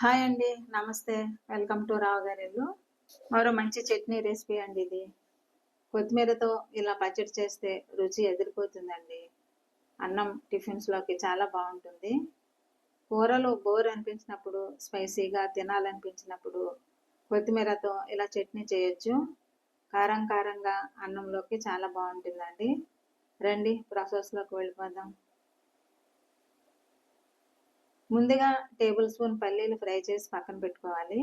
Hi అండి నమస్తే. Welcome to రావు గారిల్లు మరో మంచి చట్నీ రెసిపీ అండి ఇది. కొత్తిమీరతో ఇలా పచ్చడి చేస్తే రుచి ఎదిరిపోతుందండి. అన్నం టిఫిన్స్లోకి చాలా బాగుంటుంది. కూరలు బోర్ అనిపించినప్పుడు స్పైసీగా తినాలనిపించినప్పుడు కొత్తిమీరతో ఇలా చట్నీ చేయొచ్చు. కారం కారంగా అన్నంలోకి చాలా బాగుంటుందండి. రండి ప్రాసెస్లోకి వెళ్ళిపోదాం. ముందుగా టేబుల్ స్పూన్ పల్లీలు ఫ్రై చేసి పక్కన పెట్టుకోవాలి.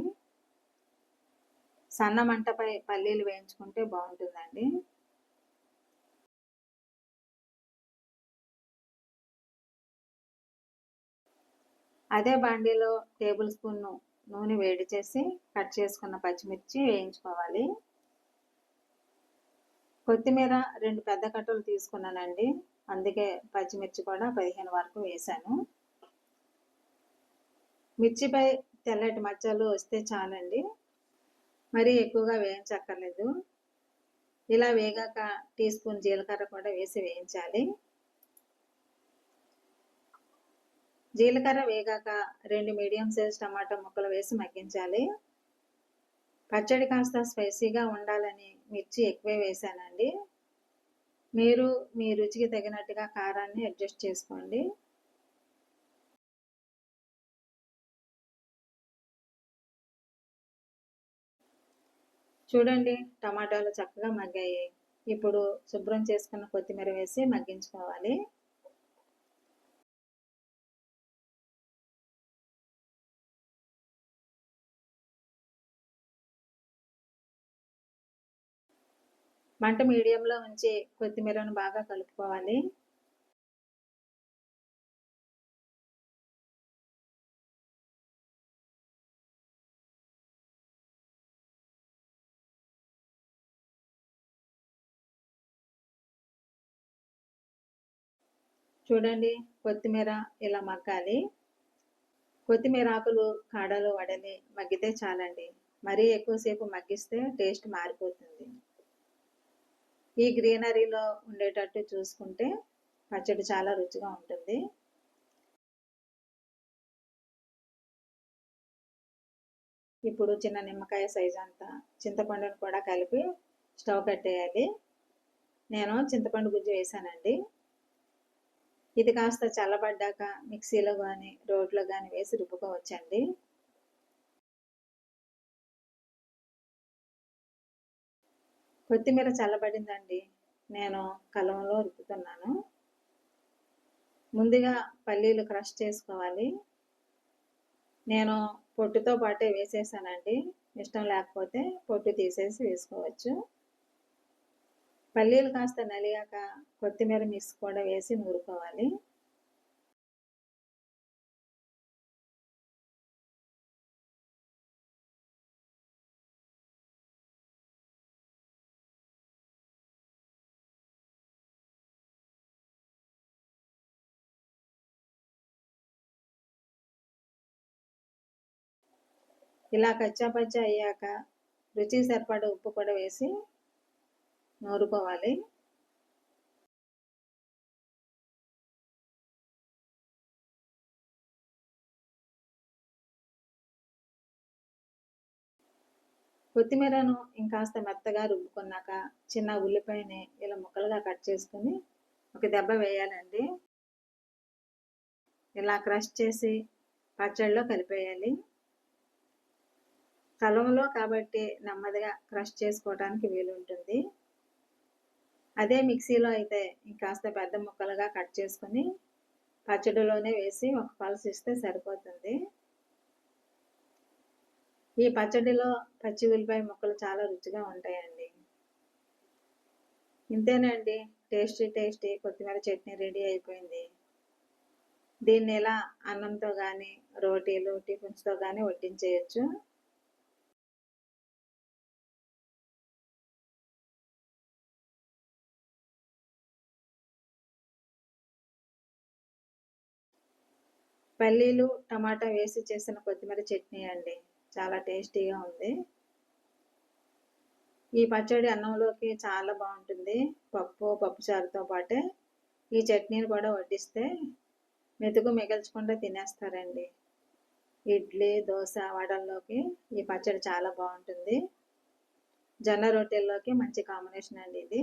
సన్న మంటపై పల్లీలు వేయించుకుంటే బాగుంటుందండి. అదే బాండీలో టేబుల్ స్పూన్ నూనె వేడి చేసి కట్ చేసుకున్న పచ్చిమిర్చి వేయించుకోవాలి. కొత్తిమీర రెండు పెద్ద కట్టలు తీసుకున్నానండి. అందుకే పచ్చిమిర్చి కూడా పదిహేను వరకు వేశాను మిర్చిపై తెల్లటి మచ్చలు వస్తే చాలండి. మరీ ఎక్కువగా వేయించక్కర్లేదు. ఇలా వేగాక టీ స్పూన్ జీలకర్ర కూడా వేసి వేయించాలి. జీలకర్ర వేగాక రెండు మీడియం సైజ్ టమాటా ముక్కలు వేసి మగ్గించాలి. పచ్చడి కాస్త స్పైసీగా ఉండాలని మిర్చి ఎక్కువే వేసానండి. మీరు మీ రుచికి తగినట్టుగా కారాన్ని అడ్జస్ట్ చేసుకోండి. చూడండి టమాటాలు చక్కగా మగ్గాయి. ఇప్పుడు శుభ్రం చేసుకున్న కొత్తిమీర వేసి మగ్గించుకోవాలి. మంట మీడియంలో ఉంచి కొత్తిమీరను బాగా కలుపుకోవాలి. చూడండి కొత్తిమీర ఇలా మగ్గాలి. కొత్తిమీర ఆకులు కాడలు వడని మగ్గితే చాలండి. మరీ ఎక్కువసేపు మగ్గిస్తే టేస్ట్ మారిపోతుంది. ఈ గ్రీనరీలో ఉండేటట్టు చూసుకుంటే పచ్చడి చాలా రుచిగా ఉంటుంది. ఇప్పుడు చిన్న నిమ్మకాయ సైజ్ అంతా చింతపండును కూడా కలిపి స్టవ్ కట్టేయాలి నేను చింతపండు గుజ్జు వేసానండి. ఇది కాస్త చల్లబడ్డాక మిక్సీలో కానీ రోడ్లో కానీ వేసి రుబ్బుకోవచ్చండి. కొత్తిమీర చల్లబడిందండి. నేను కలంలో రుబ్బుతున్నాను. ముందుగా పల్లీలు క్రష్ చేసుకోవాలి. నేను పొట్టుతో పాటే వేసేసానండి. ఇష్టం లేకపోతే పొట్టు తీసేసి వేసుకోవచ్చు. పల్లీలు కాస్త నలిగాక కొత్తిమీర మిక్స్ కూడా వేసి నూరుకోవాలి. ఇలా కచ్చాపచ్చా అయ్యాక రుచి సరిపడ ఉప్పు కూడా వేసి నూరుకోవాలి. కొత్తిమీరను ఇంకాస్త మెత్తగా రుబ్బుకున్నాక చిన్న ఉల్లిపాయని ఇలా ముక్కలుగా కట్ చేసుకుని ఒక దెబ్బ వేయాలండి. ఇలా క్రష్ చేసి పచ్చడిలో కలిపేయాలి. కలంలో కాబట్టి నెమ్మదిగా క్రష్ చేసుకోవడానికి వీలుంటుంది. అదే మిక్సీలో అయితే ఇంకాస్త పెద్ద ముక్కలుగా కట్ చేసుకొని పచ్చడిలోనే వేసి ఒక పలసి ఇస్తే సరిపోతుంది. ఈ పచ్చడిలో పచ్చి ఉల్లిపాయ ముక్కలు చాలా రుచిగా ఉంటాయండి. ఇంతేనండి. టేస్టీ టేస్టీ కొత్తిమీర చట్నీ రెడీ అయిపోయింది. దీన్ని ఇలా అన్నంతో కానీ రోటీలు టిఫిన్స్తో కానీ వడ్డించేయచ్చు. పల్లీలు టమాటా వేసి చేసిన కొత్తిమీర చట్నీ అండి. చాలా టేస్టీగా ఉంది. ఈ పచ్చడి అన్నంలోకి చాలా బాగుంటుంది. పప్పు పప్పుచారుతో పాటే ఈ చట్నీని కూడా వడ్డిస్తే మెతుకు మిగల్చకుండా తినేస్తారండి. ఇడ్లీ దోశ వడల్లోకి ఈ పచ్చడి చాలా బాగుంటుంది. జొన్న రొట్టెల్లోకి మంచి కాంబినేషన్ అండి ఇది.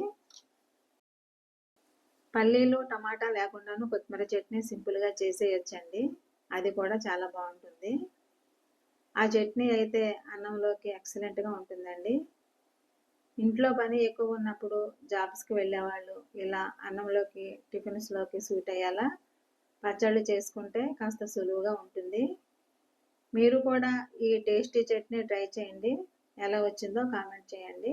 పల్లీలు టమాటా లేకుండాను కొత్తిమీర చట్నీ సింపుల్గా చేసేయచ్చండి. అది కూడా చాలా బాగుంటుంది. ఆ చట్నీ అయితే అన్నంలోకి ఎక్సలెంట్గా ఉంటుందండి. ఇంట్లో పని ఎక్కువ ఉన్నప్పుడు జాబ్స్కి వెళ్ళేవాళ్ళు ఇలా అన్నంలోకి టిఫిన్స్లోకి సూట్ అయ్యేలా పచ్చళ్ళు చేసుకుంటే కాస్త సులువుగా ఉంటుంది. మీరు కూడా ఈ టేస్టీ చట్నీ ట్రై చేయండి. ఎలా వచ్చిందో కామెంట్ చేయండి.